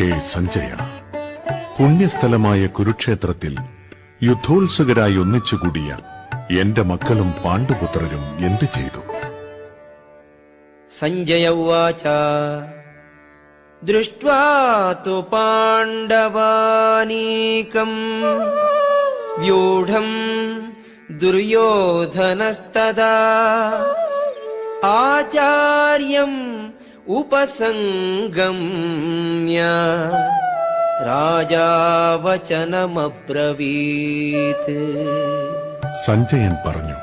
ഹേ സഞ്ജയ. പുണ്യസ്ഥലമായ കുരുക്ഷേത്രത്തിൽ യുദ്ധോത്സുകരായി ഒന്നിച്ചുകൂടിയ എന്റെ മക്കളും പാണ്ഡുപുത്രരും എന്തു ചെയ്തു? സഞ്ജയ ഉവാച. ദൃഷ്ട്വാ പാണ്ഡവാനീകം. വ്യൂഢം ദുര്യോധനസ്തദാ. ആചാര്യം उपसङ्गम्य राजा वचनमब्रवीत् സഞ്ജയൻ പറഞ്ഞു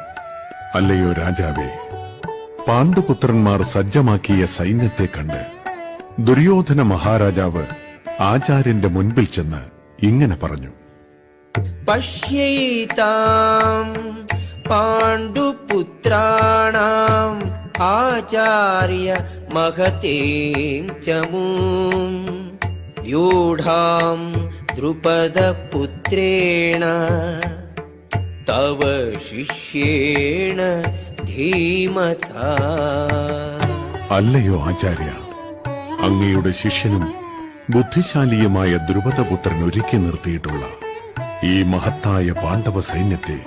അല്ലയോ രാജാവേ പാണ്ഡുപുത്രന്മാർ സജ്ജമാക്കിയ സൈന്യത്തെ കണ്ട് ദുര്യോധന മഹാരാജാവ് ആചാര്യന്റെ മുൻപിൽ ചെന്ന് ഇങ്ങനെ പറഞ്ഞു पश्यैताम् पाण्डुपुत्राणाम् आचार्य महतीम् च मूम् व्यूढाम् द्रुपदपुत्रेण तव शिष्येण धीमता അല്ലയോ ആചാര്യ അങ്ങയുടെ ശിഷ്യനും ബുദ്ധിശാലിയുമായ ദ്രുപദപുത്രൻ ഒരുക്കി നിർത്തിയിട്ടുള്ള ഈ മഹത്തായ പാണ്ഡവ സൈന്യത്തെ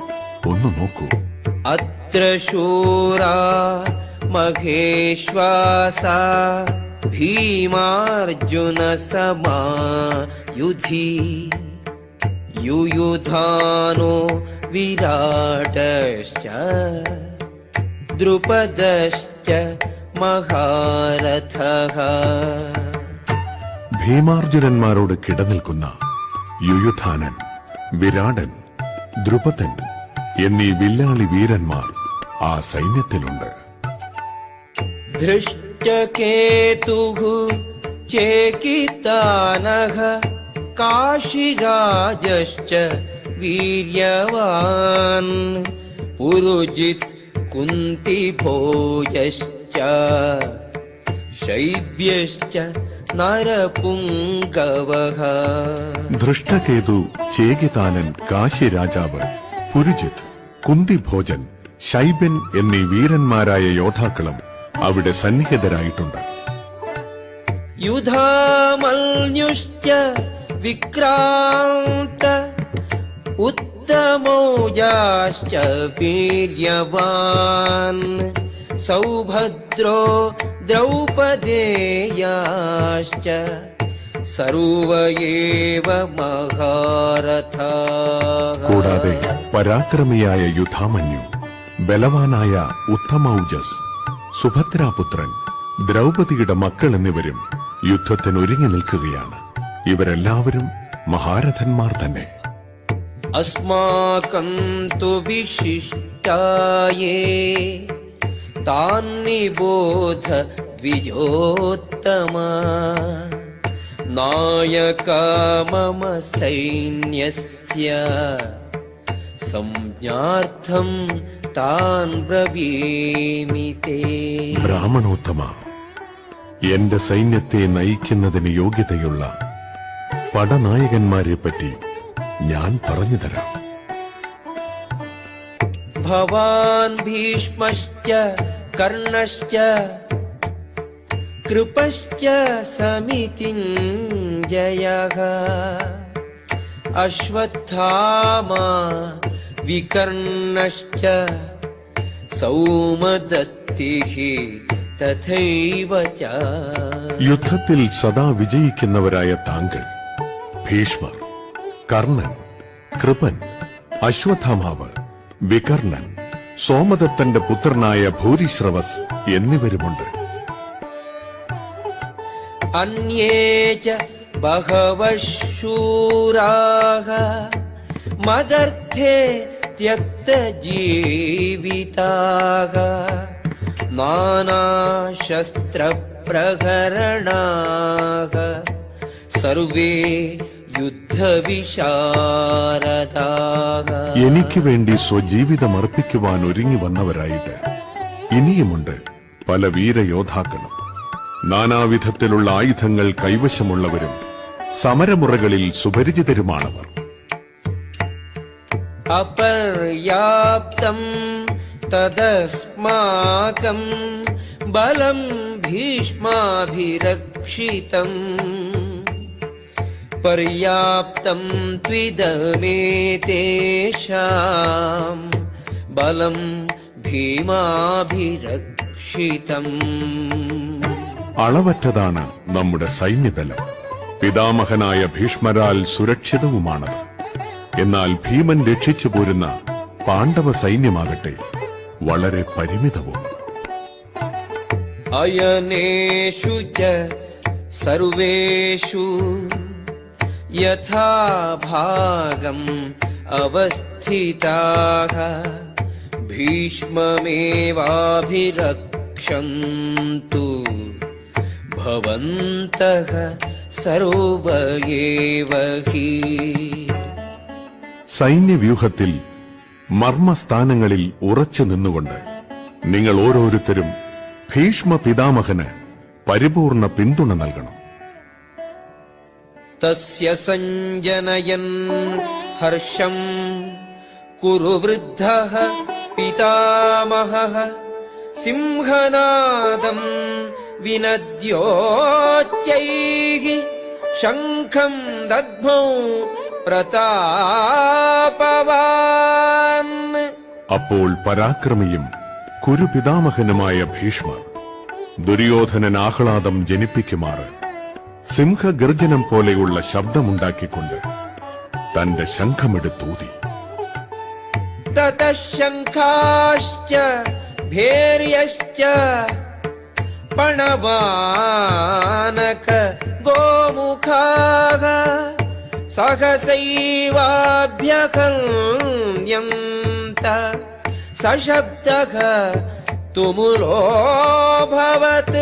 ഒന്ന് നോക്കൂ अत्र शूरा महेश्वासा भीमार्जुनसमायुधि युयुधानो विराटश्च द्रुपदश्च महारथः ഭീമാർജുനന്മാരോട് കിടനിൽക്കുന്ന യുയുധാനൻ വിരാടൻ ദ്രുപദൻ എന്നീ വില്ലാളി വീരന്മാർ ആ സൈന്യത്തിലുണ്ട് धृष्टकेतुः चेकितानः काशिराजश्च वीर्यवान् पुरुजित् कुन्तिभोजश्च शैब्यश्च नरपुङ्गवः ധൃഷ്ടകേതു ചേകിതാനൻ കാശി രാജാവ് പുരുജിത് കുന്തിഭോജൻ ശൈബൻ എന്നീ വീരന്മാരായ യോദ്ധാക്കളും അവിടെ സന്നിഹിതരായിട്ടുണ്ട്. യുധാമൽയുശ്ച വിക്രാന്ത ഉത്തമോജാശ്ച വീര്യവാൻ. സൗഭദ്രോ ദ്രൗപദേയാശ്ച സർവയേവ മഹാരഥ. കൂടാതെ പരാക്രമിയായ യുധാമന്യു ബലവാനായ ഉത്തമൗജസ് സുഭദ്രാപുത്രൻ ദ്രൗപതിയുടെ മക്കൾ എന്നിവരും യുദ്ധത്തിന് ഒരുങ്ങി നിൽക്കുകയാണ്. ഇവരെല്ലാവരും മഹാരഥന്മാർ തന്നെ. അസ്മാകം തു താൻ നിബോധ ദ്വിജോത്തമ. നായക മമ സൈന്യസ്യ സംജ്ഞാർത്ഥം ബ്രാഹ്മണോത്തമ എന്റെ സൈന്യത്തെ നയിക്കുന്നതിന് യോഗ്യതയുള്ള പടനായകന്മാരെ പറ്റി ഞാൻ പറഞ്ഞു തരാം. ഭവാൻ ഭീഷ്മശ്ച കർണശ്ച കൃപശ്ച സമിതിഞ്ജയ അശ്വത്ഥാമ विकर्णश्च सौमदत्तिः तथैव च യുദ്ധത്തിൽ സദാ വിജയിക്കുന്നവരായ താങ്കൾ ഭീഷ്മർ കർണൻ കൃപൻ അശ്വത്ഥാമാവ് വികർണൻ സോമദത്തന്റെ പുത്രനായ ഭൂരിശ്രവസ് എന്നിവരുമുണ്ട് अन्ये च बहवः शूराः मदर्थे त्यक्तजीविताः नानाशस्त्रप्रहरणाः സർവേ യുദ്ധവിശാരദാഹ എനിക്ക് വേണ്ടി സ്വജീവിതം അർപ്പിക്കുവാൻ ഒരുങ്ങി വന്നവരായിട്ട് ഇനിയുമുണ്ട് പല വീരയോദ്ധാക്കളും നാനാവിധത്തിലുള്ള ആയുധങ്ങൾ കൈവശമുള്ളവരും സമരമുറകളിൽ സുപരിചിതരുമാണവർ അപര്യാപ്തം തദസ്മാകം ബലം ഭീഷ്മാഭിരക്ഷിതം. പര്യാപ്തം ത്വിദമേതേഷാം ബലം ഭീമാഭിരക്ഷിതം. അളവറ്റതാണ് നമ്മുടെ സൈന്യബലം. പിതാമഹനായ ഭീഷ്മരാൽ സുരക്ഷിതവുമാണത്. എന്നാൽ ഭീമൻ രക്ഷിച്ചു പോരുന്ന പാണ്ഡവ സൈന്യമാകട്ടെ. വളരെ പരിമിതവും. അയനേഷു സർവേഷു യഥാഭാഗം അവസ്ഥിത ഭീഷ്മമേവാഭിരക്ഷന്തു ഭവന്തഃ സർവയേവ സൈന്യവ്യൂഹത്തിൽ മർമ്മസ്ഥാനങ്ങളിൽ ഉറച്ചു നിന്നുകൊണ്ട് നിങ്ങൾ ഓരോരുത്തരും ഭീഷ്മ പിതാമഹന് പരിപൂർണ പിന്തുണ നൽകണം. തസ്യ സഞ്ജനയൻ ഹർഷം കുരു വൃദ്ധ പിതാമഹ സിംഹനാദം വിനദ്യോച്ചൈ ശംഖം ദദ്മൗ പ്രതാപവാൻ. അപ്പോൾ പരാക്രമിയും കുരുപിതാമഹനുമായ ഭീഷ്മർ ദുര്യോധനൻ ആഹ്ലാദം ജനിപ്പിക്കുമാറ് സിംഹഗർജനം പോലെയുള്ള ശബ്ദമുണ്ടാക്കിക്കൊണ്ട് തന്റെ ശംഖമെടുത്തൂതി. തതശംഖാശ്ച ഭേര്യശ്ച പണവാനക ഗോമുഖാക गोमुखाः सहसैवाभ्यहन्यन्त सशब्दः तुमुलोऽभवत्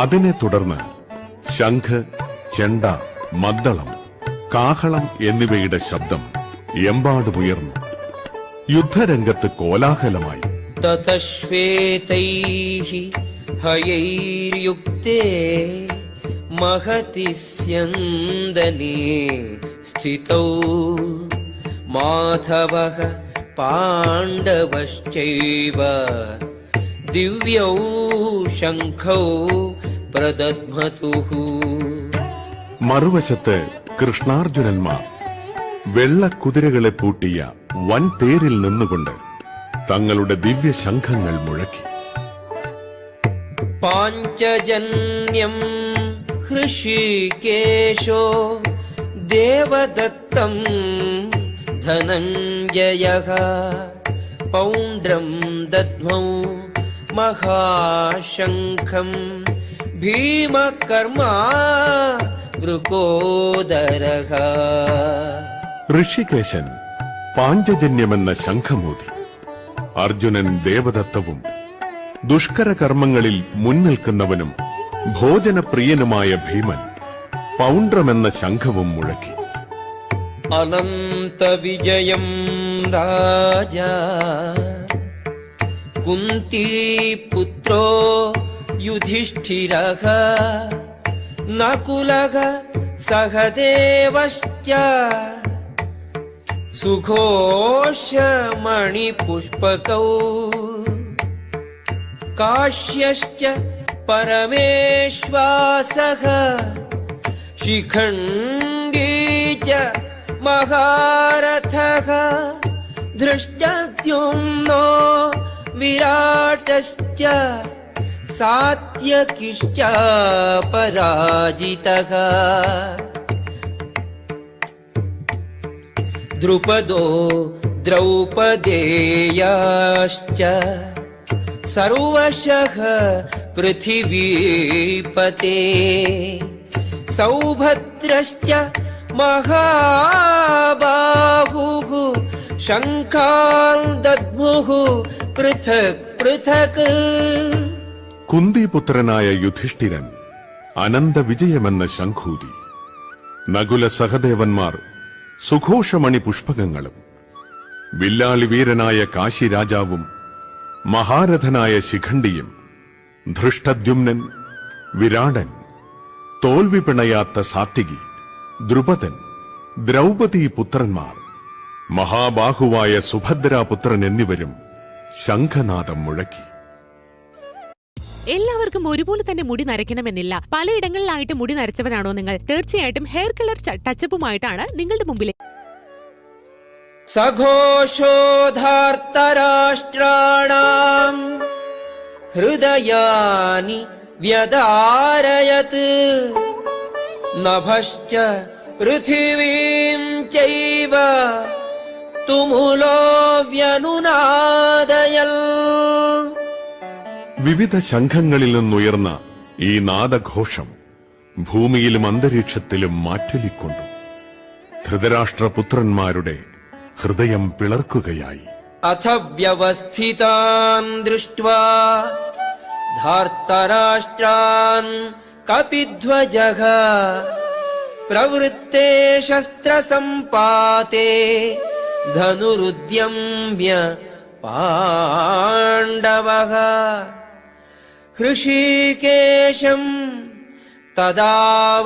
അതിനെ തുടർന്ന് ശംഖ് ചെണ്ട മദ്ദളം കാഹളം എന്നിവയുടെ ശബ്ദം എമ്പാടുമുയർന്നു യുദ്ധരംഗത്ത് കോലാഹലമായി ततः श्वेतैः हयैर्युक्ते महति स्यन्दने स्थितौ माधवः पाण्डवश्चैव दिव्यौ शङ्खौ प्रदध्मतुः മറുവശത്ത് കൃഷ്ണാർജുനന്മാർ വെള്ളക്കുതിരകളെ പൂട്ടിയ വൻ തേരിൽ നിന്നുകൊണ്ട് തങ്ങളുടെ ദിവ്യശംഖങ്ങൾ മുഴക്കി पाञ्चजन्यम् हृषिकेशो देवदत्तम् धनञ्जयः पौण्ड्रम् दद्मौ महाशङ्खम् भीमकर्मा वृकोदरः ഋഷികേശൻ പാഞ്ചജന്യമെന്ന ശംഖമൂതി അർജുനൻ ദേവദത്തവും ദുഷ്കര കർമ്മങ്ങളിൽ മുൻനിൽക്കുന്നവനും ഭോജനപ്രിയനുമായ ഭീമൻ പൗണ്ട്രമെന്ന ശംഖവും മുഴക്കി. അനന്ത വിജയം രാജ. കുന്തി പുത്രോ യുധിഷ്ഠിര നകുലക സഹദേവശ്ച. സുഘോഷമണിപുഷ്പകൗ. കാശ്യശ്ച परमेश्वासः शिखण्डी च महारथः धृष्टद्युम्नो विराटश्च सात्यकिश्च पराजितः। द्रुपदो द्रौपदेयाश्च സർവശ പൃഥിവീപത്തെ സൗഭദ്രശ്ച മഹാബാഹു ശംഖാൻ ദദ്മുഃ പൃഥക് പൃഥക്. കുന്തിപുത്രനായ യുധിഷ്ഠിരൻ അനന്ത വിജയമെന്ന ശംഖൂതി. നകുല സഹദേവന്മാർ സുഘോഷമണി പുഷ്പകങ്ങളും. വില്ലാളി വീരനായ കാശിരാജാവും മഹാരഥനായ ശിഖണ്ഡിയും ധൃഷ്ടദ്യുമ്നൻ വിരാടൻ തോൽവി പിണയാത്ത സാത്വികി ദ്രുപദൻ ദ്രൗപദി പുത്രന്മാർ മഹാബാഹുവായ സുഭദ്രാപുത്രൻ എന്നിവരും ശംഖനാഥം മുഴക്കി. എല്ലാവർക്കും ഒരുപോലെ തന്നെ മുടി നരയ്ക്കണമെന്നില്ല. പലയിടങ്ങളിലായിട്ട് മുടി നരച്ചവരാണോ നിങ്ങൾ? തീർച്ചയായിട്ടും ഹെയർ കളർ ടച്ചപ്പുമായിട്ടാണ് നിങ്ങളുടെ മുമ്പിൽ सघोषोधार्तराष्ट्राणाम् हृदयानि व्यदारयत् नभश्च पृथिवीम् चैव तुमुलो व्यनुनादयन् വിവിധ ശംഖങ്ങളിൽ നിന്നുയർന്ന ഈ നാദഘോഷം ഭൂമിയിലും അന്തരീക്ഷത്തിലും മാറ്റൊലിക്കൊണ്ടു ധൃതരാഷ്ട്രപുത്രന്മാരുടെ ഹൃദയം പിളർക്കുകയായി अथ व्यवस्थितान् दृष्ट्वा धार्तराष्ट्रान् कपिध्वजः प्रवृत्ते शस्त्रसम्पाते धनुरुद्यम्य पाण्डवः हृषीकेशम् तदा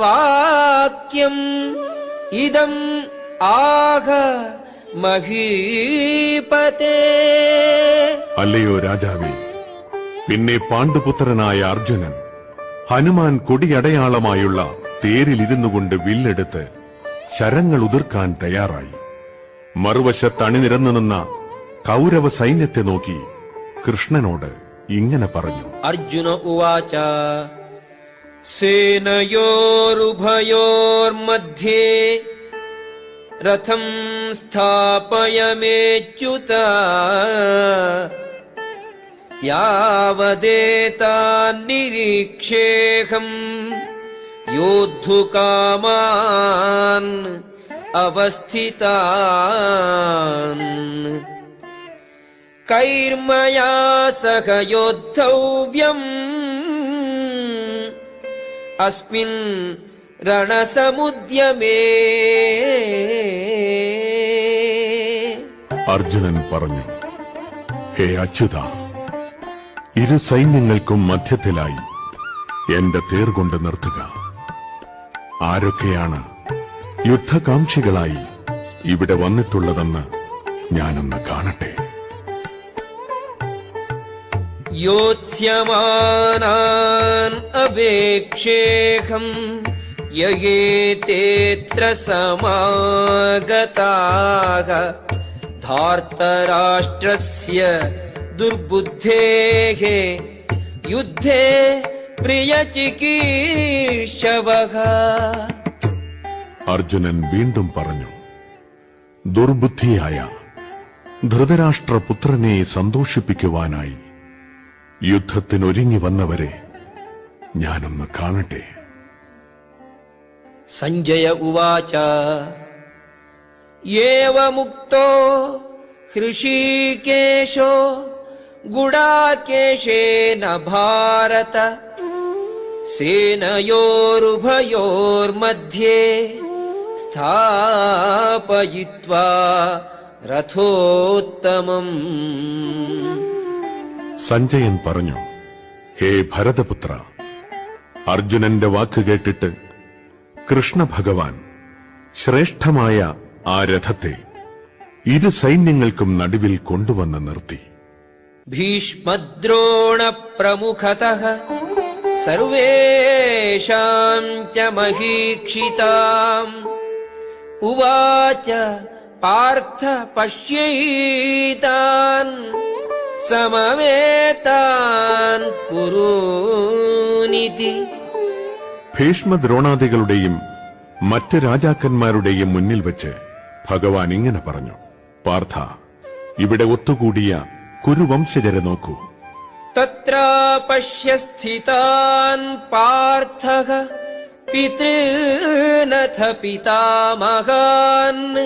वाक्यम् इदम् आह അല്ലയോ രാജാവേ പിന്നെ പാണ്ഡുപുത്രനായ അർജുനൻ ഹനുമാൻ കൊടിയടയാളമായുള്ള തേരിലിരുന്നു കൊണ്ട് വില്ലെടുത്ത് ശരങ്ങൾ ഉതിർക്കാൻ തയ്യാറായി. മറുവശത്ത് അണിനിരന്നു നിന്ന കൗരവ സൈന്യത്തെ നോക്കി കൃഷ്ണനോട് ഇങ്ങനെ പറഞ്ഞു. അർജുന ഉവാച സേനയോരുഭയോർമധ്യേ रथम् स्थापय मेच्युत यावदेतान्निरीक्षेऽहम् योद्धुकामान् अवस्थितान्। कैर्मया सह योद्धव्यम्। अस्मिन् രണസമുദ്യമേ അർജുനൻ പറഞ്ഞു ഹേ അച്യുത ഇരു സൈന്യങ്ങൾക്കും മധ്യത്തിലായി എന്റെ തേർ കൊണ്ട് നിർത്തുക. ആരൊക്കെയാണ് യുദ്ധകാംക്ഷികളായി ഇവിടെ വന്നിട്ടുള്ളതെന്ന് ഞാനൊന്ന് കാണട്ടെ. യോത്സ്യമാനാൻ അപേക്ഷേഹം. ययेतेऽत्र समागताः धार्तराष्ट्रस्य दुर्बुद्धेः युद्धे प्रियचिकीर्षवः അർജുനൻ വീണ്ടും പറഞ്ഞു ദുർബുദ്ധിയായ ധൃതരാഷ്ട്രപുത്രനെ സന്തോഷിപ്പിക്കുവാനായി യുദ്ധത്തിനൊരുങ്ങി വന്നവരെ ഞാനൊന്ന് കാണട്ടെ सञ्जय उवाच एवमुक्तो हृषीकेशो गुडाकेशेन भारत सेनयोरुभयोर्मध्ये स्थापयित्वा रथोत्तमम् സഞ്ജയൻ പറഞ്ഞു ഹേ ഭരതപുത്ര അർജുനന്റെ വാക്ക് കേട്ടിട്ട് കൃഷ്ണ ഭഗവാൻ ശ്രേഷ്ഠമായ ആ രഥത്തെ ഇരു സൈന്യങ്ങൾക്കും നടുവിൽ കൊണ്ടുവന്ന് നിർത്തി. ഭീഷ്മദ്രോണ പ്രമുഖത സർവേഷാം ഉവാച പാർത്ഥ പശ്യീതാൻ സമവേതാൻ കുരുനിതി ഭീഷ്മദ്രോണാദികളുടെയും മറ്റ് രാജാക്കന്മാരുടെയും മുന്നിൽ വെച്ച് ഭഗവാൻ ഇങ്ങനെ പറഞ്ഞു. പാർത്ഥ ഇവിടെ ഒത്തുകൂടിയ കുരുവംശജരെ നോക്കൂ. തത്ര പശ്യസ്ഥിതാൻ പിതാമഹാൻ.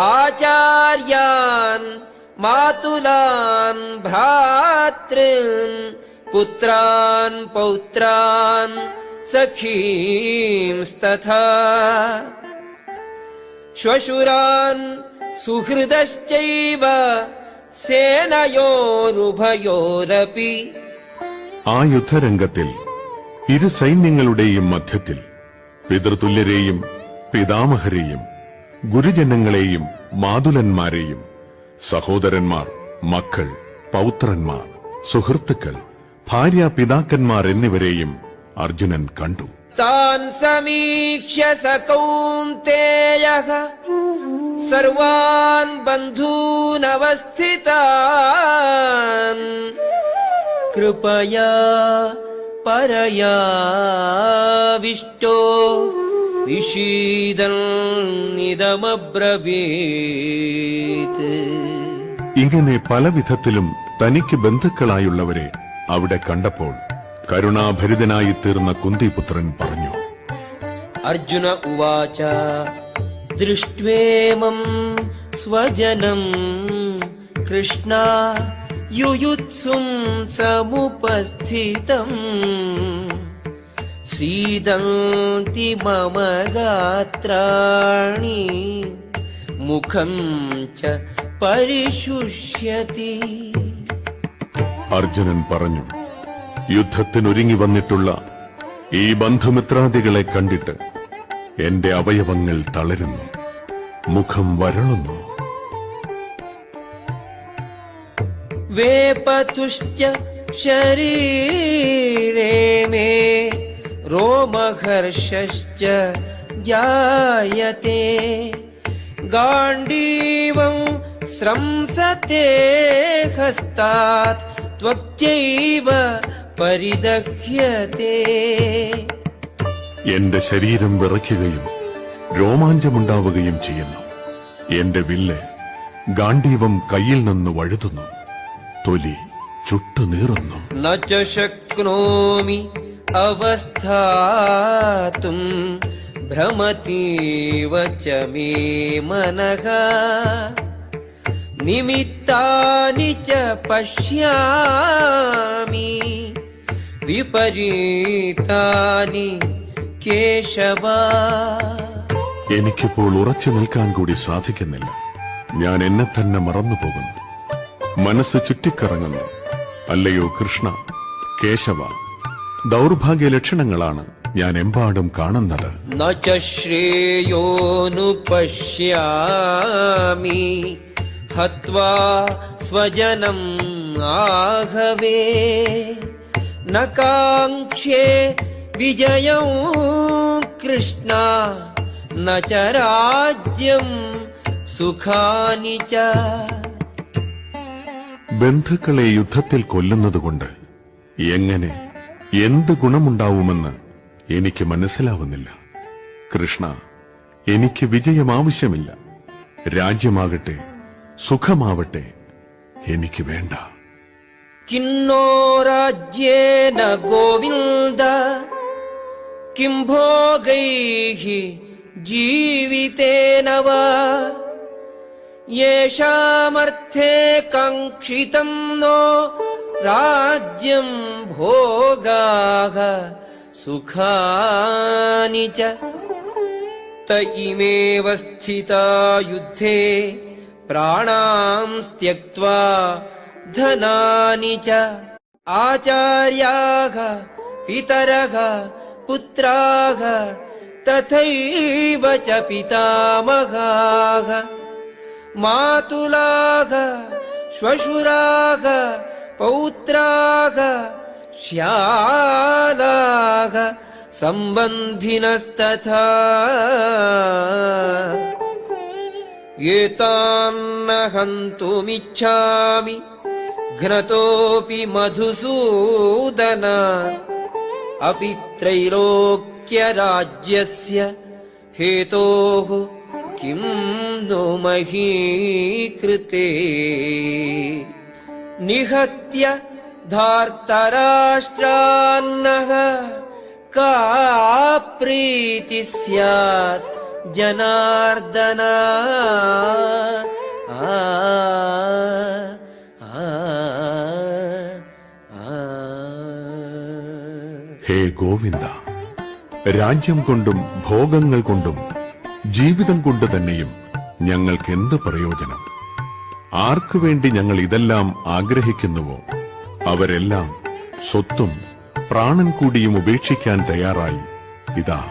ആചാര്യാൻ മാതുലാൻ ഭ്രാതൃൻ പുത്രാൻ പൗത്രാൻ सखींस्तथा श्वशुरान् सुहृदश्चैव सेनयोरुभयोरपि ആ യുദ്ധരംഗത്തിൽ ഇരു സൈന്യങ്ങളുടെയും മധ്യത്തിൽ പിതൃതുല്യരെയും പിതാമഹരെയും ഗുരുജനങ്ങളെയും മാതുലന്മാരെയും സഹോദരന്മാർ മക്കൾ പൗത്രന്മാർ സുഹൃത്തുക്കൾ ഭാര്യ പിതാക്കന്മാർ എന്നിവരെയും അർജുനൻ കണ്ടു. താൻ സമീക്ഷ സകൗന്തേയ സർവാൻ ബന്ധൂനവസ്ഥിത കൃപയാ പരയാവിഷ്ടോ വിഷീദൽ നിതമബ്രവീത്. ഇങ്ങനെ പല വിധത്തിലും തനിക്ക് ബന്ധുക്കളായുള്ളവരെ അവിടെ കണ്ടപ്പോൾ കരുണാഭരിതനായി തീർന്ന കുന്തിപുത്രൻ പറഞ്ഞു. അർജുന ഉവാച ദൃഷ്ട്വേമം സ്വജനം കൃഷ്ണ യുയുത്സും സമുപസ്ഥിതം സീദന്തി മമ ഗാത്രാണി മുഖം ച പരിശുഷ്യതി. അർജുനൻ പറഞ്ഞു യുദ്ധത്തിനൊരുങ്ങി വന്നിട്ടുള്ള ഈ ബന്ധുമിത്രാദികളെ കണ്ടിട്ട് എന്റെ അവയവങ്ങൾ തളരുന്നു മുഖം വരളുന്നു वेपतुश्च शरीरे मे रोमहर्षश्च जायते गाण्डीवम् स्रंसते हस्तात् त्वच्चैव എന്റെ ശരീരം വിറയ്ക്കുകയും രോമാഞ്ചമുണ്ടാവുകയും ചെയ്യുന്നു. എന്റെ വില്ല് ഗാണ്ഡീവം കയ്യിൽ നിന്ന് വഴുതുന്നു. തൊലി ചുട്ടുനീറുന്നു നക്നോമി അവസ്ഥാതും ഭ്രമതീവ മേ മനഃ. നിമിത്താനി ച പശ്യാമി. വിപരീതാനി കേശവ. എനിക്കിപ്പോൾ ഉറച്ചു നിൽക്കാൻ കൂടി സാധിക്കുന്നില്ല. ഞാൻ എന്നെ തന്നെ മറന്നു പോകുന്നു മനസ്സ് ചുറ്റിക്കറങ്ങുന്നു. അല്ലയോ കൃഷ്ണ കേശവ. ദൗർഭാഗ്യ ലക്ഷണങ്ങളാണ് ഞാൻ എമ്പാടും കാണുന്നത്. ഹത്വാ സ്വജനം ആഹവേ. न काङ्क्षे विजयं कृष्णा न च राज्यं सुखानि च ബന്ധുക്കളെ യുദ്ധത്തിൽ കൊല്ലുന്നതുകൊണ്ട് എങ്ങനെ എന്ത് ഗുണമുണ്ടാവുമെന്ന് എനിക്ക് മനസ്സിലാവുന്നില്ല കൃഷ്ണ എനിക്ക് വിജയം ആവശ്യമില്ല രാജ്യമാകട്ടെ സുഖമാവട്ടെ എനിക്ക് വേണ്ട किन्नो राज्येन गोविन्द किं भोगैः जीवितेन वा? येषामर्थे काङ्क्षितम् नो राज्यम् भोगाः सुखानि च। त इमेव स्थिता युद्धे प्राणां त्यक्त्वा धनानि च आचार्याः पितरः पुत्राः तथैव च पितामहाः। मातुलाः श्वशुराः पौत्राः श्यालाः सम्बन्धिनस्तथा। एतान्न हन्तुमिच्छामि घ्नतोऽपि मधुसूदन। अपि त्रैलोक्यराज्यस्य हेतोः किं नो मही कृते निहत्य धार्तराष्ट्रान्नः का प्रीति स्यात् जनार्दन। आ, ഹേ ഗോവിന്ദ. രാജ്യം കൊണ്ടും ഭോഗങ്ങൾ കൊണ്ടും ജീവിതം കൊണ്ട് തന്നെയും ഞങ്ങൾക്ക് എന്ത് പ്രയോജനം? ആർക്കു വേണ്ടി ഞങ്ങൾ ഇതെല്ലാം ആഗ്രഹിക്കുന്നുവോ? അവരെല്ലാം സ്വത്തും പ്രാണൻ കൂടിയും ഉപേക്ഷിക്കാൻ തയ്യാറായി ഇതാ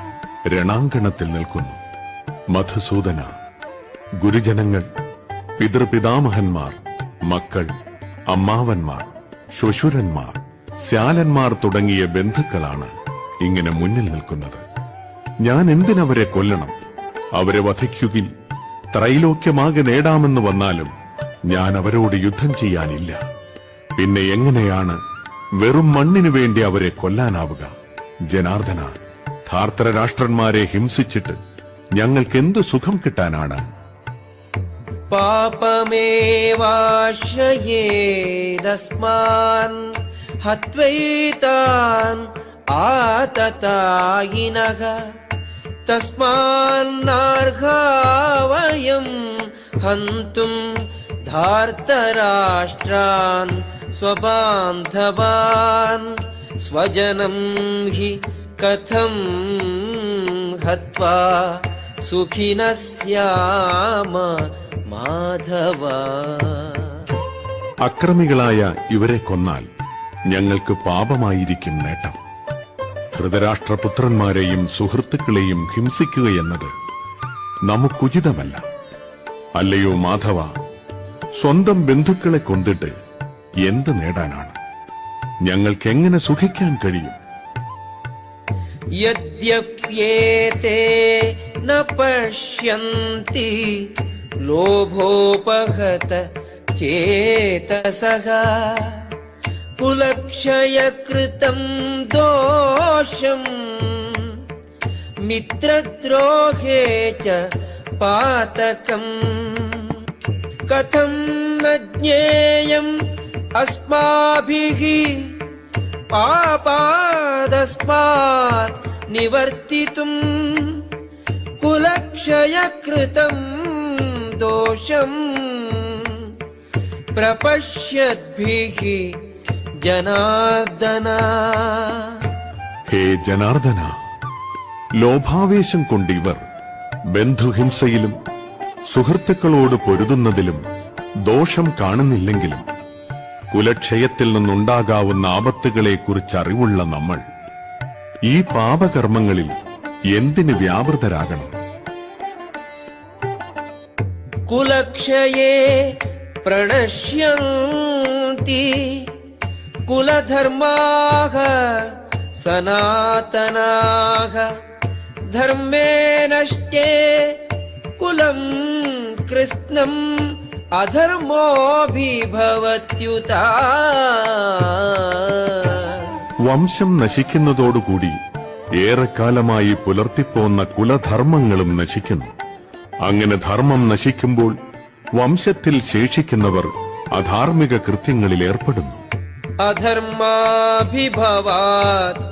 രണാങ്കണത്തിൽ നിൽക്കുന്നു. മധുസൂദന ഗുരുജനങ്ങൾ പിതൃപിതാമഹന്മാർ മക്കൾ അമ്മാവന്മാർ ശ്വശുരന്മാർ ശ്യാലന്മാർ തുടങ്ങിയ ബന്ധുക്കളാണ് ഇങ്ങനെ മുന്നിൽ നിൽക്കുന്നത്. ഞാൻ എന്തിനവരെ കൊല്ലണം? അവരെ വധിക്കുകിൽ ത്രൈലോക്യമാകെ നേടാമെന്ന് വന്നാലും ഞാൻ അവരോട് യുദ്ധം ചെയ്യാനില്ല. പിന്നെ എങ്ങനെയാണ് വെറും മണ്ണിനു വേണ്ടി അവരെ കൊല്ലാനാവുക? ജനാർദ്ദന ധാർത്തരാഷ്ട്രന്മാരെ ഹിംസിച്ചിട്ട് ഞങ്ങൾക്ക് എന്ത് സുഖം കിട്ടാനാണ്? പാപമേവാശ്രയേതസ്മാൻ हत्वैतान् आततायिनः तस्मान्नार्हा वयम् हन्तुम् धार्तराष्ट्रान् स्वबान्धवान् स्वजनम् हि कथम् हत्वा सुखिनः स्याम മാധവ അക്രമികളായ ഇവരെ കൊന്നാൽ ഞങ്ങൾക്ക് പാപമായിരിക്കും നേട്ടം. ധൃതരാഷ്ട്രപുത്രന്മാരെയും സുഹൃത്തുക്കളെയും ഹിംസിക്കുകയെന്നത് നമുക്കുചിതമല്ല. അല്ലയോ മാധവ സ്വന്തം ബന്ധുക്കളെ കൊന്നിട്ട് എന്ത് നേടാനാണ്? ഞങ്ങൾക്ക് എങ്ങനെ സുഖിക്കാൻ കഴിയും? ലോഭോപഹത ചേതസഃ कुलक्षयकृतम् दोषम् मित्रद्रोहे च पातकम्। कथम् न ज्ञेयम् अस्माभिः पापादस्मात् निवर्तितुम् कुलक्षयकृतम् दोषम् प्रपश्यद्भिः ജനാർദ്ദന. ഹേ ജനാർദ്ദന ലോഭാവേശം കൊണ്ട് ഇവർ ബന്ധുഹിംസയിലും സുഹൃത്തുക്കളോട് പൊരുതുന്നതിലും ദോഷം കാണുന്നില്ലെങ്കിലും കുലക്ഷയത്തിൽ നിന്നുണ്ടാകാവുന്ന ആപത്തുകളെക്കുറിച്ച് അറിവുള്ള നമ്മൾ ഈ പാപകർമ്മങ്ങളിൽ എന്തിന് വ്യാപൃതരാകണം? കുലക്ഷയേ പ്രണശ്യന്തി. സനാതനാः ധർമ്മേ നഷ്ടേ കുലം കൃഷ്ണം അധർമ്മോഭിഭവത്യുത വംശം നശിക്കുന്നതോടുകൂടി ഏറെക്കാലമായി പുലർത്തിപ്പോന്ന കുലധർമ്മങ്ങളും നശിക്കുന്നു. അങ്ങനെ ധർമ്മം നശിക്കുമ്പോൾ വംശത്തിൽ ശേഷിക്കുന്നവർ അധാർമിക കൃത്യങ്ങളിൽ ഏർപ്പെടുന്നു. അധർമാഭിഭവാത്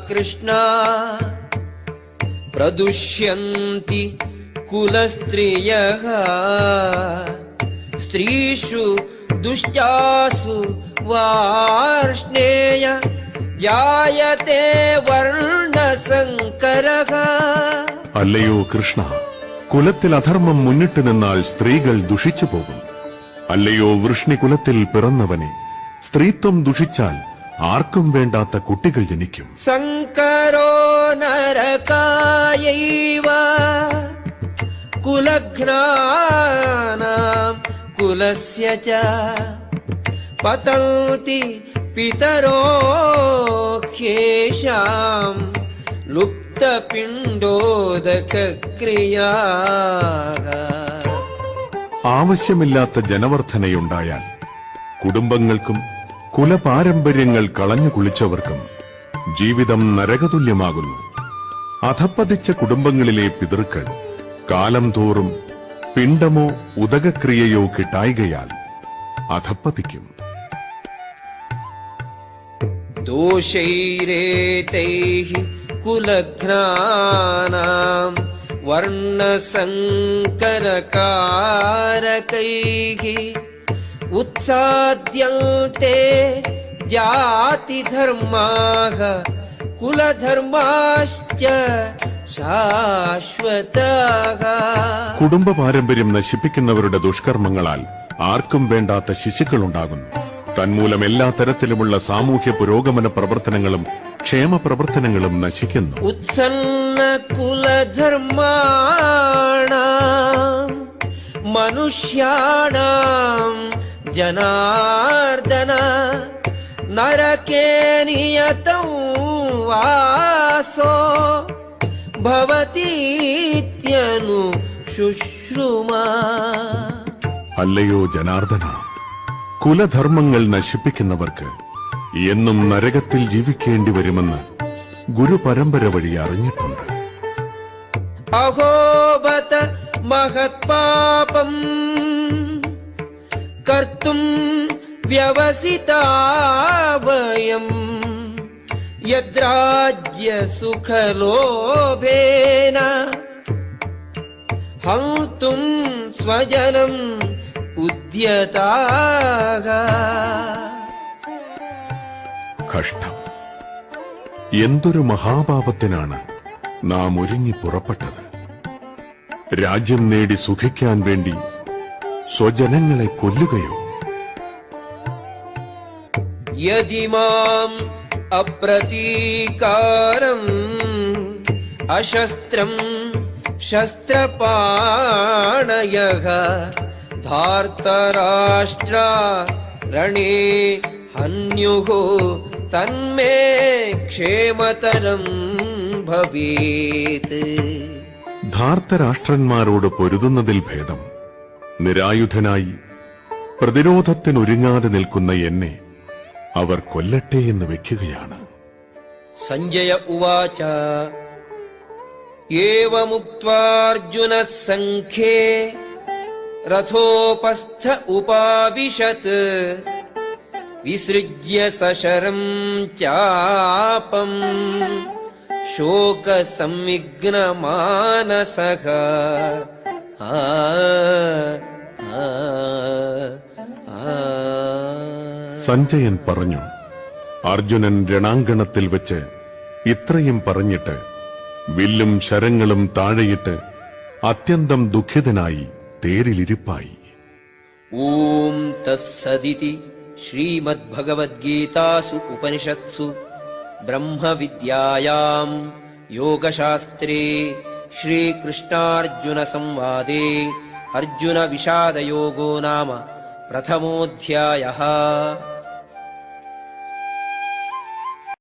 കൃഷ്ണ പ്രദുഷ്യന്തി കുലസ്ത്രിയഃ സ്ത്രീഷു ദുഷ്ടാസു വാർഷ്ണേയ ജായത്തെ വർണസങ്കരഃ അല്ലയോ കൃഷ്ണ കുലത്തിൽ അധർമ്മം മുന്നിട്ട് നിന്നാൽ സ്ത്രീകൾ ദുഷിച്ചു പോകും അല്ലയോ വൃഷ്ണികുലത്തിൽ പിറന്നവനെ സ്ത്രീത്വം ദുഷിച്ചാൽ ആർക്കും വേണ്ടാത്ത കുട്ടികൾ ജനിക്കും. സങ്കരോ നരകായൈവ കുലഘ്നാനാം കുലസ്യ ച. പതന്തി പിതരോ ഖ്യേഷാം ലുപ്തപിണ്ഡോദക്രിയാ ആവശ്യമില്ലാത്ത ജനവർദ്ധനയുണ്ടായാൽ കുടുംബങ്ങൾക്കും കുലപാരമ്പര്യങ്ങൾ കളഞ്ഞു കുളിച്ചവർക്കും ജീവിതം നരകതുല്യമാകുന്നു അധപ്പതിച്ച കുടുംബങ്ങളിലെ പിതൃക്കൾ കാലം തോറും പിണ്ടമോ ഉദകക്രിയയോ കിട്ടായികയാൽ അധപ്പതിക്കും दोषैरेतैः कुलघ्नानाम् वर्णसङ्करकारकैः उत्साद्यन्ते जातिधर्माः कुलधर्माश्च शाश्वतः കുടുംബ പാരമ്പര്യം നശിപ്പിക്കുന്നവരുടെ ദുഷ്കർമ്മങ്ങളാൽ ആർക്കും വേണ്ടാത്ത ശിശുക്കളുണ്ടാകുന്നു തന്മൂലം എല്ലാ തരത്തിലുമുള്ള സാമൂഹ്യ പുരോഗമന പ്രവർത്തനങ്ങളും ക്ഷേമ പ്രവർത്തനങ്ങളും നശിക്കുന്നു उत्सन्नकुलधर्माणाम् मनुष्याणाम् ജനാർദന നരകേനിയതം വാസോ ഭവതീത്യനു ശുശ്രുമാ. അല്ലയോ ജനാർദന കുലധർമ്മങ്ങൾ നശിപ്പിക്കുന്നവർക്ക് എന്നും നരകത്തിൽ ജീവിക്കേണ്ടി വരുമെന്ന് ഗുരുപരമ്പര വഴി അറിഞ്ഞിട്ടുണ്ട്. അഹോബത മഹത്പാപം महत्पापम् कर्तुम् व्यवसिता वयम् यद्राज्यसुखलोभेन हन्तुम् स्वजनम् उद्यताः കഷ്ടം എന്തൊരു മഹാപാപത്തിനാണ് നാം ഒരുങ്ങി പുറപ്പെട്ടത് രാജ്യം നേടി സുഖിക്കാൻ വേണ്ടി സ്വജനങ്ങളെ കൊല്ലുകയോ? യതിമാം അപ്രതീകാരം അശസ്ത്രം ശസ്ത്രപാണയ ധാർത്തരാഷ്ട്ര രണേ ഹന്യുഃ തന്മേ ക്ഷേമതരം ഭവേത്. ധാർത്തരാഷ്ട്രന്മാരോട് പൊരുതുന്നതിൽ ഭേദം. നിരായുധനായി പ്രതിരോധത്തിനൊരുങ്ങാതെ നിൽക്കുന്ന എന്നെ അവർ കൊല്ലട്ടെ എന്ന് വെക്കുകയാണ്. സഞ്ജയ ഉവാച ർജുന സംഖ്യേ രഥോപസ്ഥ ഉപാവിശത് വിസൃജ്യ സശരം ചാപം ശോകസംവിഘ്നമാനസഹ സഞ്ജയൻ പറഞ്ഞു അർജുനൻ രണാങ്കണത്തിൽ വെച്ച് ഇത്രയും പറഞ്ഞിട്ട് വില്ലും ശരങ്ങളും താഴെയിട്ട് അത്യന്തം ദുഃഖിതനായി തേരിലിരിപ്പായി. ഓം തസ്സദിതി ശ്രീമദ്ഭഗവത്ഗീതാസു ഉപനിഷത്സു ബ്രഹ്മവിദ്യായാം യോഗശാസ്ത്രേ श्रीकृष्णार्जुनसंवादे अर्जुनविषादयोगो नाम प्रथमोऽध्यायः